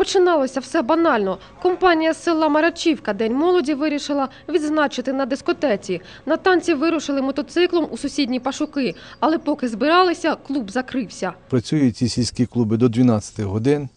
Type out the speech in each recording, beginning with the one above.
Починалося все банально. Компанія з села Марачівка День молоді вирішила відзначити на дискотеці. На танці вирушили мотоциклом у сусідні пашуки, але поки збиралися, клуб закрився. Працюють ці сільські клуби до 12 годин,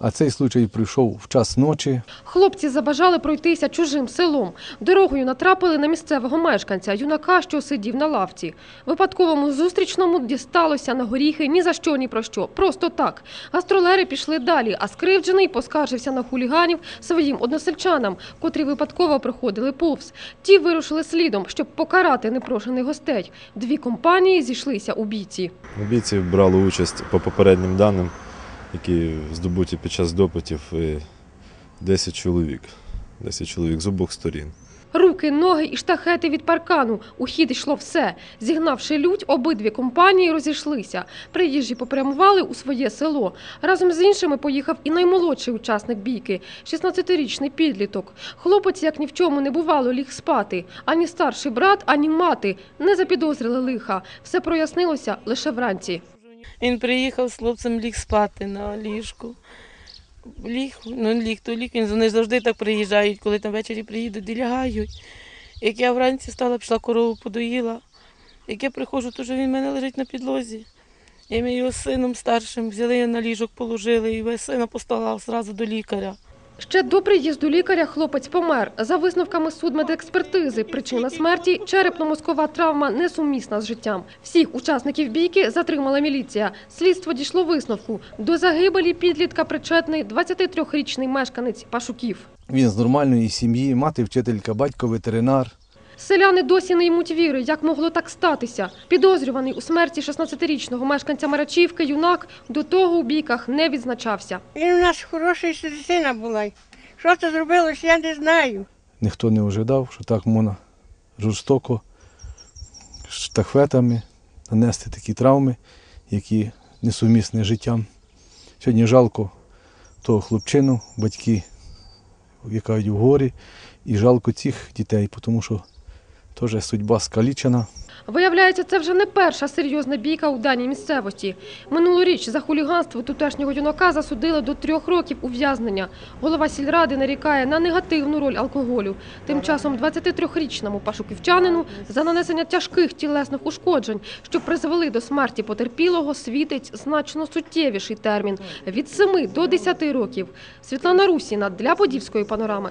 а цей случай прийшов в час ночі. Хлопці забажали пройтися чужим селом. Дорогою натрапили на місцевого мешканця, юнака, що сидів на лавці. Випадковому зустрічному дісталося на горіхи ні за що, ні про що. Просто так. Гастролери пішли далі, а скривджений поскаржився на хуліганів своїм односельчанам, котрі випадково проходили повз. Ті вирушили слідом, щоб покарати непрошених гостей. Дві компанії зійшлися у бійці. В бійці брали участь по попереднім даним, які здобуті під час допитів, е, 10 чоловік. 10 чоловік з обох сторін. Руки, ноги і штахети від паркану. У хід йшло все. Зігнавши лють, обидві компанії розійшлися. Приїжджі попрямували у своє село. Разом з іншими поїхав і наймолодший учасник бійки – 16-річний підліток. Хлопець, як ні в чому не бувало, ліг спати. Ані старший брат, ані мати не запідозрили лиха. Все прояснилося лише вранці. Він приїхав з хлопцем ліг спати на ліжку. Ліг, ну ліг, то ліг. Він вони завжди так приїжджають, коли там ввечері приїдуть і лягають. Як я вранці стала, пішла корову подоїла. Як я приходжу, то він в мене лежить на підлозі. Я його з сином старшим взяли на ліжок, положили і весь сина постала одразу до лікаря. Ще до приїзду лікаря хлопець помер. За висновками судмедекспертизи, причина смерті – черепно-мозкова травма несумісна з життям. Всіх учасників бійки затримала міліція. Слідство дійшло висновку. До загибелі підлітка причетний 23-річний мешканець Пашуків. Він з нормальної сім'ї, мати вчителька, батько ветеринар. Селяни досі не ймуть віри, як могло так статися. Підозрюваний у смерті 16-річного мешканця Марачівки юнак до того у бійках не відзначався. Він у нас хороша ще дитина була. Що це зробилось, я не знаю. Ніхто не ожидав, що так можна жорстоко штахветами нанести такі травми, які несумісні з життям. Сьогодні жалко того хлопчину, батьки, яка в горі, і жалко цих дітей, тому що теж судьба скалічена. Виявляється, це вже не перша серйозна бійка у даній місцевості. Минулоріч за хуліганство тутешнього юнака засудили до трьох років ув'язнення. Голова сільради нарікає на негативну роль алкоголю. Тим часом 23-річному пашуківчанину за нанесення тяжких тілесних ушкоджень, що призвели до смерті потерпілого, світить значно суттєвіший термін – від 7 до 10 років. Світлана Русіна для Подільської панорами.